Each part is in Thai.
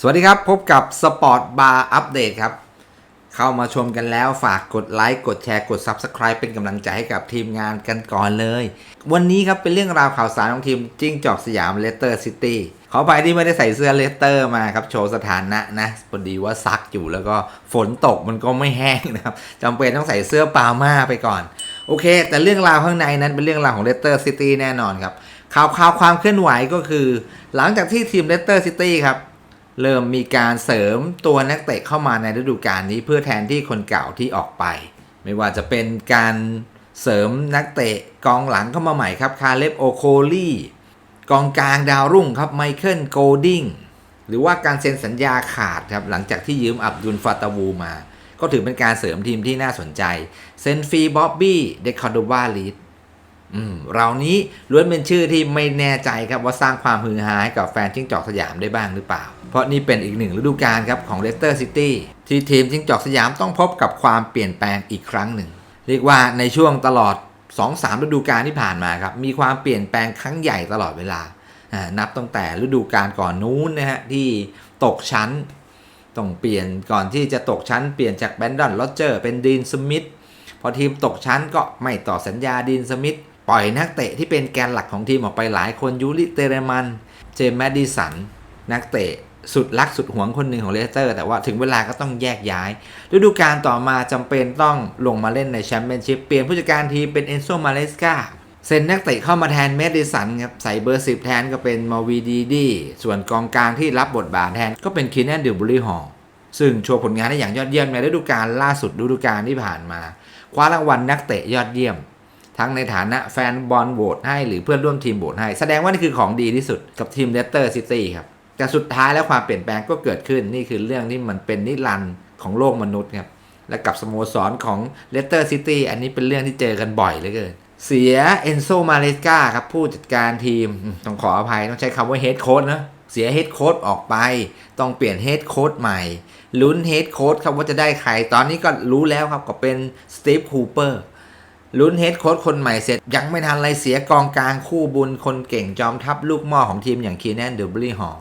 สวัสดีครับ พบกับสปอร์ตบาร์อัปเดตครับ เข้ามาชมกันแล้วฝากกดไลค์กดแชร์กด Subscribe เป็นกำลังใจให้กับทีมงานกันก่อนเลย วันนี้ครับเป็นเรื่องราวข่าวสารของทีมจิ้งจอกสยามเลสเตอร์ซิตี้ขอไปที่ไม่ได้ใส่เสื้อเลสเตอร์มาครับ โชว์สถานะนะพอดีว่าซักอยู่แล้วก็ฝนตกมันก็ไม่แห้งนะครับจำเป็นต้องใส่เสื้อปาม่าไปก่อน โอเค แต่เรื่องราวข้างในนั้นเป็นเรื่องราวของเลสเตอร์ซิตี้แน่นอนครับข่าวข่าวความเคลื่อนไหวก็คือ หลังจากที่ทีมเลสเตอร์ซิตี้ครับ เริ่มมีการเสริมตัวนักเตะเข้ามาในฤดูกาลนี้เพื่อแทนที่คนเก่าที่ออกไป ไม่ว่าจะเป็นการเสริมนักเตะกองหลังเข้ามาใหม่ครับคาเลบโอโคลี่กองกลางดาวรุ่งครับไมเคิลโกลดิงหรือว่าการเซ็นสัญญาขาดครับหลังจากที่ยืมอับดุลฟาตาวูมา ก็ถือเป็นการเสริมทีมที่น่าสนใจ เซนฟีบ๊อบบี้เดคาโดวาลีด เรานี้ล้วนเป็นชื่อที่ไม่แน่ใจครับว่าสร้างความฮือฮาให้กับแฟนจิ้งจอกสยามได้บ้างหรือเปล่า เพราะนี่เป็นอีกหนึ่งฤดูกาลครับของเลสเตอร์ซิตี้ที่ทีมจิ้งจอกสยามต้องพบกับความเปลี่ยนแปลงอีกครั้งหนึ่ง เรียกว่าในช่วงตลอด 2-3 ฤดูกาลที่ผ่านมาครับมีความเปลี่ยนแปลงครั้งใหญ่ตลอดเวลา นับตั้งแต่ฤดูกาลก่อนนู้นนะฮะที่ตกชั้นต้องเปลี่ยนก่อนที่จะตกชั้นเปลี่ยนจากแบนดอนโรเจอร์เป็นดีนสมิธพอทีมตกชั้นก็ไม่ต่อสัญญาดีนสมิธ ปล่อยนักเตะที่เป็นแกนหลักของทีมออกไปหลายคนยูริเตเรมัน เจมส์แมดดิสัน นักเตะสุดรักสุดหวงคนหนึ่งของเลสเตอร์ แต่ว่าถึงเวลาก็ต้องแยกย้าย ฤดูกาลต่อมาจำเป็นต้องลงมาเล่นในแชมเปี้ยนชิพเปลี่ยนผู้จัดการทีมเป็นเอนโซมาเลสกาเซ็นนักเตะเข้ามาแทนเมดิสันครับใส่เบอร์ 10 แทนก็เป็นมาวีดีดีส่วนกองกลางที่รับบทบาทแทนก็เป็นคีนแอนดิวบุรีฮอลซึ่งโชว์ผลงานได้อย่างยอดเยี่ยมในฤดูกาลล่าสุดฤดูกาลที่ผ่านมา คว้ารางวัลนักเตะยอดเยี่ยม ทั้งในฐานะแฟนบอลโหวตให้หรือเพื่อนร่วมทีมโหวตให้ แสดงว่านี่คือของดีที่สุดกับทีมเลสเตอร์ซิตี้ครับ แต่สุดท้ายแล้วความเปลี่ยนแปลงก็เกิดขึ้นนี่คือเรื่องที่มันเป็นนิรันดร์ของโลกมนุษย์ครับ และกับสโมสรของเลสเตอร์ซิตี้อันนี้เป็นเรื่องที่เจอกันบ่อยเหลือเกินเสียเอนโซมาเลสกาครับผู้จัดการทีมต้องขออภัยต้องใช้คำว่าเฮดโค้ดนะเสียเฮดโค้ดออกไป ต้องเปลี่ยนเฮดโค้ดใหม่ ลุ้นเฮดโค้ดครับว่าจะได้ใคร ตอนนี้ก็รู้แล้วครับก็เป็นสตีฟคูเปอร์ ลุ้นเฮดโค้ชคนใหม่เสร็จ ยังไม่ทันไรเสียกองกลางคู่บุญคนเก่งจอมทัพลูกหม้อของทีมอย่างคีแนนเดอร์บลีฮอล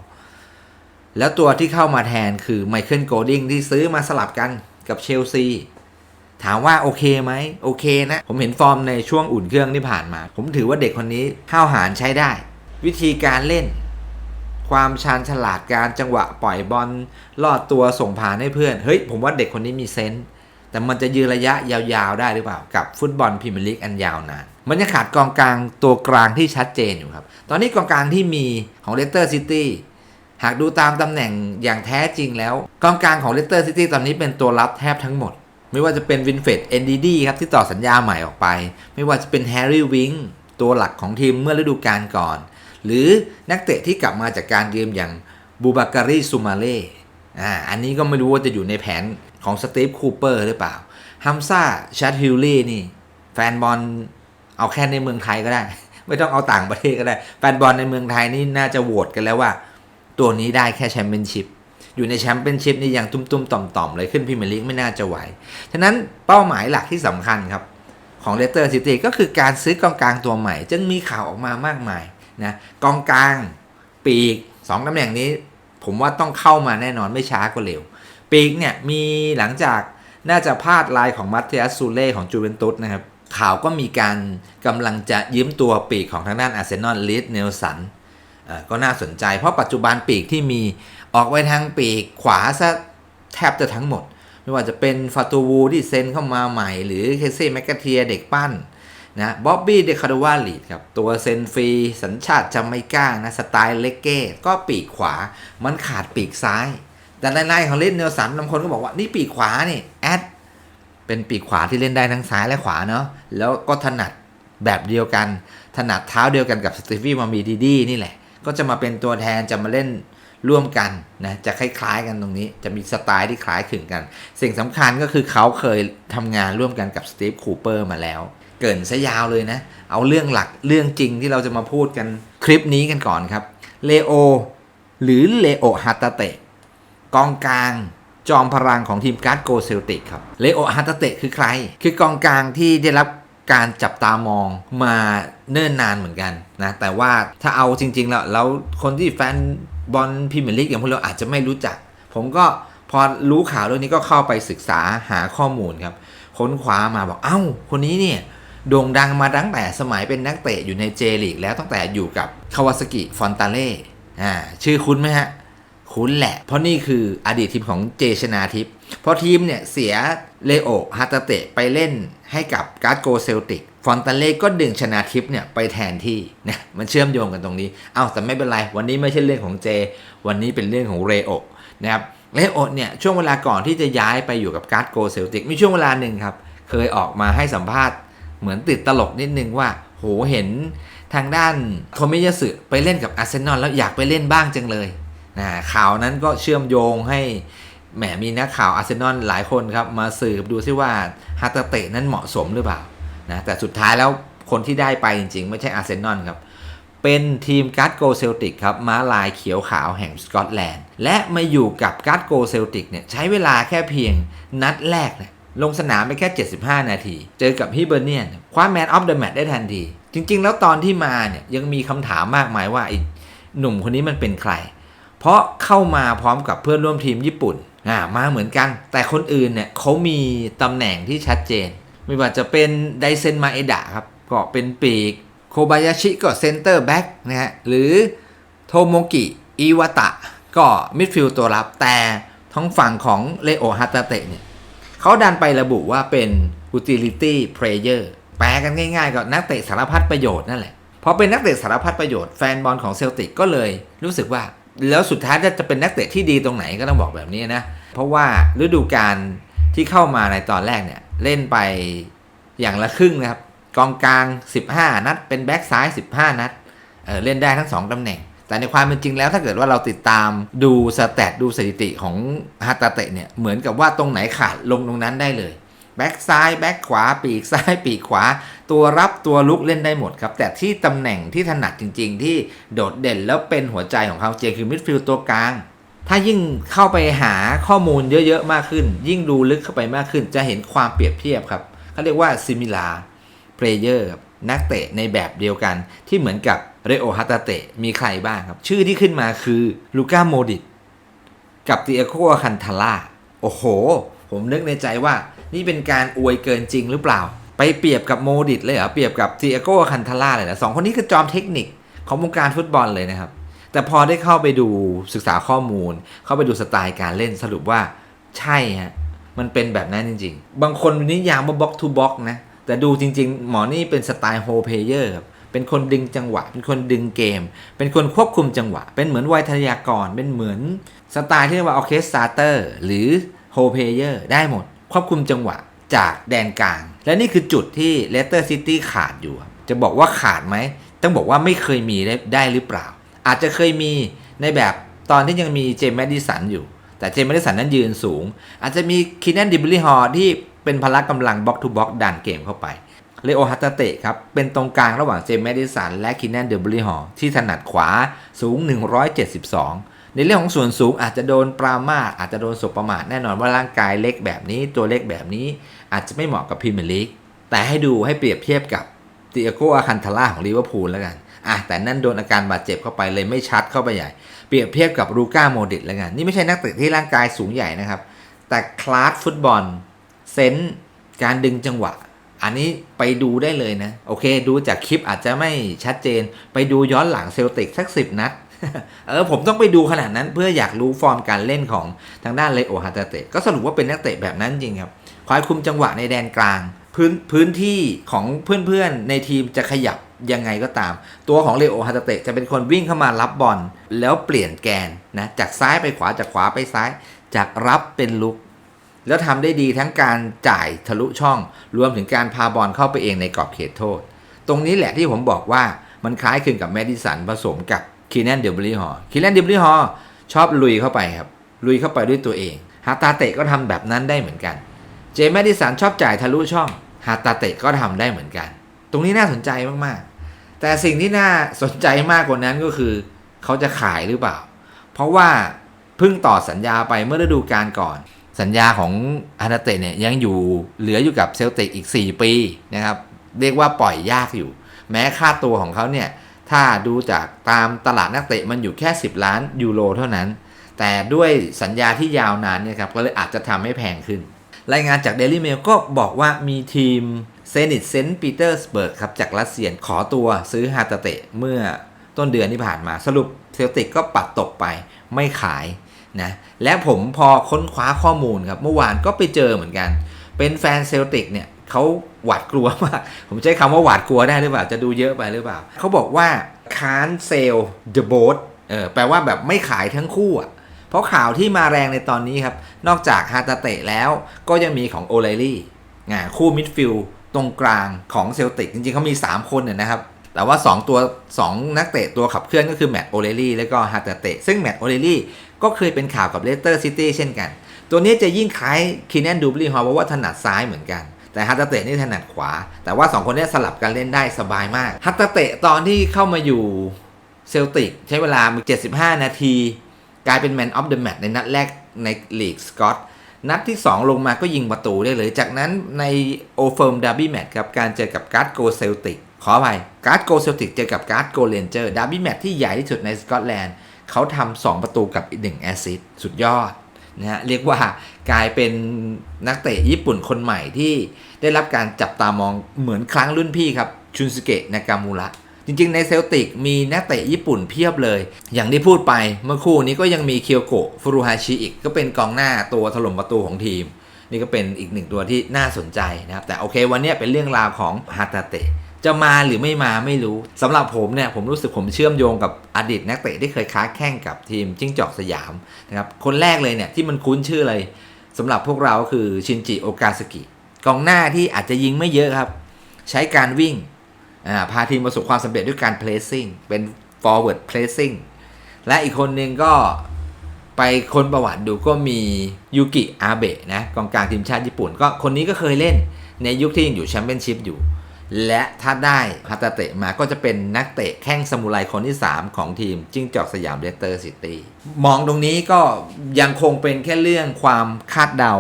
แล้วตัวที่เข้ามาแทนคือไมเคิลโกลดิงที่ซื้อมาสลับกันกับเชลซีถามว่าโอเคไหมโอเคนะ ผมเห็นฟอร์มในช่วงอุ่นเครื่องที่ผ่านมา ผมถือว่าเด็กคนนี้ข้าวหารใช้ได้ วิธีการเล่น ความชาญฉลาดการจังหวะปล่อยบอลลอดตัวส่งผ่านให้เพื่อน เฮ้ย ผมว่าเด็กคนนี้มีเซนส์ แต่มันจะยืนระยะยาวๆได้หรือเปล่า กับฟุตบอลพรีเมียร์ลีกอันยาวนาน มันยังขาดกองกลางตัวกลางที่ชัดเจนอยู่ครับ ตอนนี้กองกลางที่มีของเลสเตอร์ซิตี้หากดูตามตำแหน่งอย่างแท้จริงแล้ว กองกลางของเลสเตอร์ซิตี้ตอนนี้เป็นตัวรับแทบทั้งหมด ไม่ว่าจะเป็นวินเฟดเอนดีดีครับที่ต่อสัญญาใหม่ออกไป ไม่ว่าจะเป็นแฮร์รี่วิงตัวหลักของทีมเมื่อฤดูกาลก่อน หรือนักเตะที่กลับมาจากการยืมอย่างบูบาการีซูมาเล่อ่าอันนี้ก็ไม่รู้ว่าจะอยู่ในแผน ของสตีฟคูเปอร์หรือเปล่าฮัมซ่าชัดฮิลลี่นี่ แฟนบอลเอาแค่ในเมืองไทยก็ได้ ไม่ต้องเอาต่างประเทศก็ได้ แฟนบอลในเมืองไทยนี่น่าจะโหวตกันแล้วว่า ตัวนี้ได้แค่แชมเปี้ยนชิพอยู่ในแชมเปี้ยนชิพนี่ยังตุ้มๆ ต่อมๆ เลยขึ้นพรีเมียร์ลีกไม่น่าจะไหว ฉะนั้นเป้าหมายหลักที่สำคัญครับ ของเลสเตอร์ซิตี้ก็คือการซื้อกองกลางตัวใหม่ จึงมีข่าวออกมามากมายนะกองกลางปีกสองตำแหน่งนี้ ผมว่าต้องเข้ามาแน่นอนไม่ช้าก็เร็ว ปีกเนี่ยมีหลังจากน่าจะพลาดลายของมัตเตอัสซูเล่ของจูเวนตุสนะครับข่าวก็มีการกำลังจะยืมตัวปีกของทางด้านอาร์เซนอลลิสเนลสันก็น่าสนใจเพราะปัจจุบันปีกที่มีออกไปทางปีกขวาซะแทบจะทั้งหมด ไม่ว่าจะเป็นฟาตูวูที่เซ็นเข้ามาใหม่ หรือเคซี่แมกกาเทียเด็กปั้นนะบ๊อบบี้เดคาร์ดวาลีดครับ ตัวเซนฟรี สัญชาติจาไมกานะสไตล์เลกเก้ก็ปีกขวา มันขาดปีกซ้าย แต่ในไลน์ของเล่นเนลสันบางคนก็บอกว่านี่ปีกขวานี่แอดเป็นปีกขวาที่เล่นได้ทั้งซ้ายและขวาเนาะแล้วก็ถนัดแบบเดียวกัน ถนัดเท้าเดียวกันกับสตีฟี่มามีดีดีนี่แหละ ก็จะมาเป็นตัวแทนจะมาเล่นร่วมกันนะจะคล้ายๆกันตรงนี้ จะมีสไตล์ที่คล้ายคลึงกัน สิ่งสำคัญก็คือเขาเคยทำงานร่วมกันกับสตีฟคูเปอร์มาแล้ว เกินซะยาวเลยนะ เอาเรื่องหลักเรื่องจริงที่เราจะมาพูดกันคลิปนี้กันก่อนครับเลโอหรือเลโอฮาตาเตะ กองกลางจอมพลังของทีมการ์ดโกเซลติกครับ เลโอฮาตเตะคือใคร คือกองกลางที่ได้รับการจับตามองมาเนิ่นนานเหมือนกันนะ แต่ว่าถ้าเอาจริง ๆ แล้วแล้วคนที่แฟนบอลพรีเมียร์ลีกอย่างพวกเราอาจจะไม่รู้จัก ผมก็พอรู้ข่าวเรื่องนี้ก็เข้าไปศึกษาหาข้อมูลครับ ค้นคว้ามาบอกเอ้า คนนี้เนี่ยโด่งดังมาตั้งแต่สมัยเป็นนักเตะอยู่ในเจลีกแล้วตั้งแต่อยู่กับคาวาสกิฟอนตาเล่อ่าชื่อคุ้นไหมฮะ คุ้นแหละ เพราะนี่คืออดีตทีมของเจชนาทิพย์เพราะทีมเนี่ยเสียเลโอฮาตาเตะไปเล่นให้กับการ์ดโกเซลติกฟอนตาเล่ก็ดึงชนาทิพย์เนี่ยไปแทนที่นะมันเชื่อมโยงกันตรงนี้ เอาแต่ไม่เป็นไร วันนี้ไม่ใช่เรื่องของเจ วันนี้เป็นเรื่องของเรโอนะครับเลโอเนี่ยช่วงเวลาก่อนที่จะย้ายไปอยู่กับการ์ดโกเซลติกมีช่วงเวลาหนึ่งครับเคยออกมาให้สัมภาษณ์เหมือนติดตลกนิดนึงว่า โหเห็นทางด้านโทมิยาสึไปเล่นกับอาร์เซนอลแล้วอยากไปเล่นบ้างจังเลย นะข่าวนั้นก็เชื่อมโยงให้แหมมีนักข่าวอาร์เซนอลหลายคนครับ มาสืบดูซิว่าฮาตเตะนั้นเหมาะสมหรือเปล่านะแต่สุดท้ายแล้วคนที่ได้ไปจริงๆ ไม่ใช่อาร์เซนอลครับ เป็นทีมการ์ดโกเซลติกครับ ม้าลายเขียวขาวแห่งสกอตแลนด์ และมาอยู่กับการ์ดโกเซลติกเนี่ยใช้เวลาแค่เพียงนัดแรกเนี่ยลงสนามไปแค่ 75 นาที เจอกับฮิเบอร์เนียนคว้าแมนออฟเดอะแมตช์ได้ทันที จริงๆ แล้วตอนที่มาเนี่ยยังมีคำถามมากมายว่าไอ้หนุ่มคนนี้มันเป็นใคร เพราะเข้ามาพร้อมกับเพื่อนร่วมทีมญี่ปุ่นอ่ามาเหมือนกัน แต่คนอื่นเนี่ยเขามีตำแหน่งที่ชัดเจน ไม่ว่าจะเป็นไดเซนมาเอดะครับก็เป็นปีกโคบายาชิก็เซนเตอร์แบ็กนะฮะหรือโทโมกิอิวาตะก็มิดฟิลด์ตัวรับ แต่ท้องฝั่งของเลโอฮาตาเตะเนี่ยเขาดันไประบุว่าเป็น utility player แปลกันง่ายๆก็นักเตะสารพัดประโยชน์นั่นแหละพอเป็นนักเตะสารพัดประโยชน์แฟนบอลของเซลติกก็เลยรู้สึกว่า แล้วสุดท้ายจะเป็นนักเตะที่ดีตรงไหนก็ต้องบอกแบบนี้นะ เพราะว่าฤดูกาลที่เข้ามาในตอนแรกเนี่ย เล่นไปอย่างละครึ่งนะครับ กองกลาง 15 นัด เป็นแบ็กซ้าย 15 นัดเเล่นได้ทั้ง 2 ตำแหน่ง แต่ในความเป็นจริงแล้วถ้าเกิดว่าเราติดตามดูสแตทดูสถิติของฮาตาเตะเนี่ยเหมือนกับว่าตรงไหนขาดลงตรงนั้นได้เลย แบ็กซ้ายแบ็กขวาปีกซ้ายปีกขวา ตัวรับตัวลุกเล่นได้หมดครับ แต่ที่ตำแหน่งที่ถนัดจริง ๆ ที่โดดเด่นแล้วเป็นหัวใจของเขาเจคือมิดฟิลด์ตัวกลาง ถ้ายิ่งเข้าไปหาข้อมูลเยอะๆมากขึ้น ยิ่งดูลึกเข้าไปมากขึ้น จะเห็นความเปรียบเทียบครับเขาเรียกว่า similar เพลเยอร์นักเตะในแบบเดียวกันที่เหมือนกับเรโอฮัตาเตะมีใครบ้างครับ ชื่อที่ขึ้นมาคือลูก้าโมดิตกับติเอโกคันทาร่าโอ้โห ผมนึกในใจว่า นี่เป็นการอวยเกินจริงหรือเปล่า ไปเปรียบกับโมดิตเลยเหรอเปรียบกับติเอโก้คันทาร่าเลยนะสองคนนี้คือจอมเทคนิคของวงการฟุตบอลเลยนะครับ แต่พอได้เข้าไปดูศึกษาข้อมูล เข้าไปดูสไตล์การเล่นสรุปว่าใช่ฮะมันเป็นแบบนั้นจริง ๆ บางคนนิยามว่าบ็อกทูบ็อกนะ แต่ดูจริง ๆ หมอนี่เป็นสไตล์โฮเพเยอร์ครับเป็นคนดึงจังหวะ เป็นคนดึงเกม เป็นคนควบคุมจังหวะ เป็นเหมือนไวยทยากร เป็นเหมือนสไตล์ที่เรียกว่าออเคสตาเตอร์หรือโฮเพเยอร์ได้หมด ควบคุมจังหวะจากแดนกลาง และนี่คือจุดที่เลสเตอร์ซิตี้ขาดอยู่ครับจะบอกว่าขาดไหม ต้องบอกว่าไม่เคยมีได้ได้หรือเปล่า อาจจะเคยมีในแบบตอนที่ยังมีเจมส์แมดดิสันอยู่ แต่เจมส์แมดดิสันนั้นยืนสูง อาจจะมีคินแนนดิบลิฮอร์ที่เป็นพละกำลังบล็อกทูบล็อกดันเกมเข้าไปเลโอฮัตเตะครับ เป็นตรงกลางระหว่างเจมส์แมดิสันและคินแนนเดอร์บริฮอร์ที่ถนัดขวาสูง 172 ในเรื่องของส่วนสูงอาจจะโดนปรามาสอาจจะโดนสบประมาทแน่นอนว่าร่างกายเล็กแบบนี้ตัวเล็กแบบนี้อาจจะไม่เหมาะกับพรีเมียร์ลีกแต่ให้ดูให้เปรียบเทียบกับติอาโกอาคันทาร่าของลิเวอร์พูลแล้วกันอะแต่นั่นโดนอาการบาดเจ็บเข้าไปเลยไม่ชัดเข้าไปใหญ่ เปรียบเทียบกับรูก้าโมดิตแล้วกันนี่ไม่ใช่นักเตะที่ร่างกายสูงใหญ่นะครับ แต่คลาสฟุตบอลเซนส์การดึงจังหวะ อันนี้ไปดูได้เลยนะ โอเค ดูจากคลิปอาจจะไม่ชัดเจน ไปดูย้อนหลังเซลติกสักสิบนัด เออผมต้องไปดูขนาดนั้นเพื่ออยากรู้ฟอร์มการเล่นของทางด้านเลโอฮาตาเตะก็สรุปว่าเป็นนักเตะแบบนั้นจริงครับคอยคุมจังหวะในแดนกลาง พื้นพื้นที่ของเพื่อนๆในทีมจะขยับยังไงก็ตาม ตัวของเลโอฮาตาเตะจะเป็นคนวิ่งเข้ามารับบอลแล้วเปลี่ยนแกนนะจากซ้ายไปขวาจากขวาไปซ้าย จากรับเป็นลุก แล้วทำได้ดีทั้งการจ่ายทะลุช่อง รวมถึงการพาบอลเข้าไปเองในกรอบเขตโทษ ตรงนี้แหละที่ผมบอกว่ามันคล้ายคลึงกับแมดิสันผสมกับ คีแนนเดบริฮอคีแนนเดบริฮอชอบลุยเข้าไปครับ ลุยเข้าไปด้วยตัวเองฮาตาเตะก็ทำแบบนั้นได้เหมือนกัน เจแมดิสันชอบจ่ายทะลุช่องฮาตาเตะก็ทำได้เหมือนกัน ตรงนี้น่าสนใจมากๆ แต่สิ่งที่น่าสนใจมากกว่านั้นก็คือ เขาจะขายหรือเปล่า เพราะว่าเพิ่งต่อสัญญาไปเมื่อฤดูกาลก่อน สัญญาของฮานาเตะเนี่ยยังอยู่เหลืออยู่กับเซลติกอีก 4 ปีนะครับเรียกว่าปล่อยยากอยู่ แม้ค่าตัวของเขาเนี่ย ถ้าดูจากตามตลาดนักเตะมันอยู่แค่ 10 ล้านยูโรเท่านั้น แต่ด้วยสัญญาที่ยาวนานเนี่ยครับก็เลยอาจจะทำให้แพงขึ้น รายงานจาก Daily Mail ก็บอกว่ามีทีมเซนิตเซนต์ปีเตอร์สเบิร์กครับจากรัสเซียขอตัวซื้อฮาตาเตะเมื่อต้นเดือนที่ผ่านมาสรุปเซลติกก็ปัดตกไปไม่ขายนะและผมพอค้นคว้าข้อมูลครับเมื่อวานก็ไปเจอเหมือนกัน เป็นแฟนเซลติกเนี่ยเขา หวาดกลัวมาก ผมใช้คำว่าหวาดกลัวได้หรือเปล่า จะดูเยอะไปหรือเปล่า เขาบอกว่า can't sell the boat เออแปลว่าแบบไม่ขายทั้งคู่อะเพราะข่าวที่มาแรงในตอนนี้ครับ นอกจากฮาตาเตะแล้วก็ยังมีของโอไลลี่งาคู่มิดฟิลด์ตรงกลางของเซลติก จริงๆเขามี 3 คนเนี่ยนะครับ แต่ว่า 2 ตัว 2 นักเตะตัวขับเคลื่อนก็คือแมตต์โอเลลี่และก็ฮาตาเตะ ซึ่งแมตต์โอเลลี่ก็เคยเป็นข่าวกับเลสเตอร์ซิตี้เช่นกัน ตัวนี้จะยิ่งคล้ายคีแนนดูบลีฮอลเพราะว่าถนัดซ้ายเหมือนกัน แต่ฮัตตเตะนี่ถนัดขวา แต่ว่า 2 คนนี้สลับกันเล่นได้สบายมาก ฮัตตเตะตอนที่เข้ามาอยู่เซลติกใช้เวลา 75 นาที กลายเป็นแมนออฟเดอะแมตในนัดแรกในลีกสกอตนัดที่ 2 ลงมาก็ยิงประตูได้เลย จากนั้นในโอเฟิร์มดาร์บี้แมตครับการเจอกับการ์ดโกเซลติกขออภัยการ์ดโกเซลติกเจอกับการ์ดโกเรนเจอร์ดาร์บี้แมตที่ใหญ่ที่สุดในสกอตแลนด์เขาทำ2ประตูกับอีก1แอสซิสต์สุดยอด นะฮะเรียกว่ากลายเป็นนักเตะญี่ปุ่นคนใหม่ที่ได้รับการจับตามองเหมือนครั้งรุ่นพี่ครับชุนสเกะนากามูระจริงๆ ในเซลติกมีนักเตะญี่ปุ่นเพียบเลย อย่างที่พูดไปเมื่อคู่นี้ก็ยังมีเคียวโกะฟุรุฮาชิอีก ก็เป็นกองหน้าตัวถล่มประตูของทีม นี่ก็เป็นอีกหนึ่งตัวที่น่าสนใจนะครับ แต่โอเควันนี้เป็นเรื่องราวของฮาตาเตะ จะมาหรือไม่มาไม่รู้สำหรับผมเนี่ยผมรู้สึกผมเชื่อมโยงกับอดีตนักเตะที่เคยค้าแข่งกับทีมจิ้งจอกสยามนะครับคนแรกเลยเนี่ยที่มันคุ้นชื่อเลยสำหรับพวกเราคือชินจิโอกาสกิกองหน้าที่อาจจะยิงไม่เยอะครับ ใช้การวิ่งาพาทีมประสบความสำเร็จด้วยการ placing เป็น forward placing และอีกคนหนึ่งก็ไปคนประวัติดูก็มียูกิอาเบะนะกองกลางทีมชาติญี่ปุ่น ก็คนนี้ก็เคยเล่นในยุคที่ยังอยู่แชมเปี้ยนชิพอยู่ และถ้าได้ฮาตาเตะมาก็จะเป็นนักเตะแข้งสมุไรคนที่ 3 ของทีม จิ้งจอกสยามเลสเตอร์ซิตี้มองตรงนี้ก็ยังคงเป็นแค่เรื่องความคาดเดา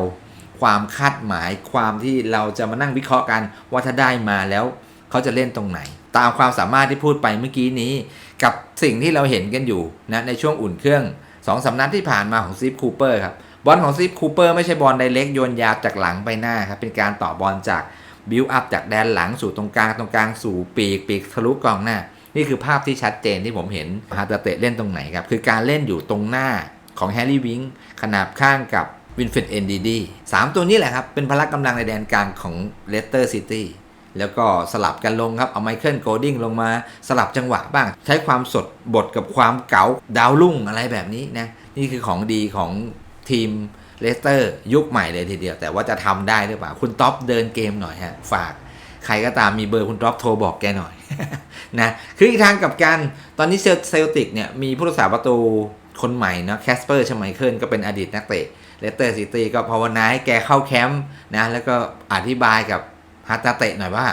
ความคาดหมายความที่เราจะมานั่งวิเคราะห์กันว่าถ้าได้มาแล้วเขาจะเล่นตรงไหน ตามความสามารถที่พูดไปเมื่อกี้นี้ กับสิ่งที่เราเห็นกันอยู่นะในช่วงอุ่นเครื่อง2อสนัดที่ผ่านมาของซิฟคูเปอร์ครับบอลของซิฟคูเปอร์ไม่ใช่บอลไดเล็กโยนยาวจากหลังไปหน้าครับเป็นการต่อบอลจาก บิวอัพจากแดนหลังสู่ตรงกลางตรงกลางสู่ปีกปีกทะลุกองหน้า นี่คือภาพที่ชัดเจนที่ผมเห็นฮาตาเตะเล่นตรงไหนครับ คือการเล่นอยู่ตรงหน้าของแฮร์รี่วิงขนาบข้างกับวินเฟนเอนดีดีสามตัวนี้แหละครับ เป็นพละกำลังในแดนกลางของเลสเตอร์ซิตี้แล้วก็สลับกันลงครับ เอาไมเคิลโกลดิ้งลงมาสลับจังหวะบ้าง ใช้ความสดบทกับความเก๋าดาวรุ่งอะไรแบบนี้นะ นี่คือของดีของทีม เลสเตอร์ยุคใหม่เลยทีเดียว แต่ว่าจะทำได้หรือเปล่า คุณท็อปเดินเกมหน่อยฮะ ฝากใครก็ตามมีเบอร์คุณท็อปโทรบอกแกหน่อยนะคืออีกทางกับการตอนนี้เซลเซลติกเนี่ยมีผู้รักษาประตูคนใหม่เนาะแคสเปอร์ชไมเคิลก็เป็นอดีตนักเตะเลสเตอร์ซิตี้ก็ภาวนาให้แกเข้าแคมป์นะ แล้วก็อธิบายกับฮาตาเตะหน่อยว่า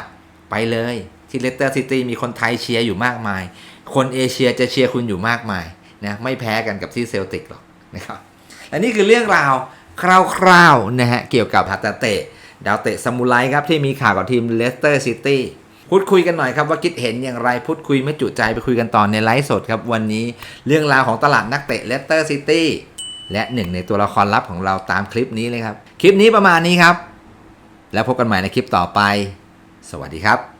ไปเลยที่เลสเตอร์ซิตี้มีคนไทยเชียร์อยู่มากมาย คนเอเชียจะเชียร์คุณอยู่มากมายนะไม่แพ้กันกับที่เซลติกหรอกนะครับ และนี่คือเรื่องราวคร่าวๆนะฮะเกี่ยวกับฮาตาเตะดาวเตะซามูไรครับที่มีข่าวกับทีมเลสเตอร์ซิตี้พูดคุยกันหน่อยครับว่าคิดเห็นอย่างไรพูดคุยไม่จุใจไปคุยกันต่อในไลฟ์สดครับวันนี้เรื่องราวของตลาดนักเตะเลสเตอร์ซิตี้และหนึ่งในตัวละครลับของเราตามคลิปนี้เลยครับ คลิปนี้ประมาณนี้ครับ แล้วพบกันใหม่ในคลิปต่อไป สวัสดีครับ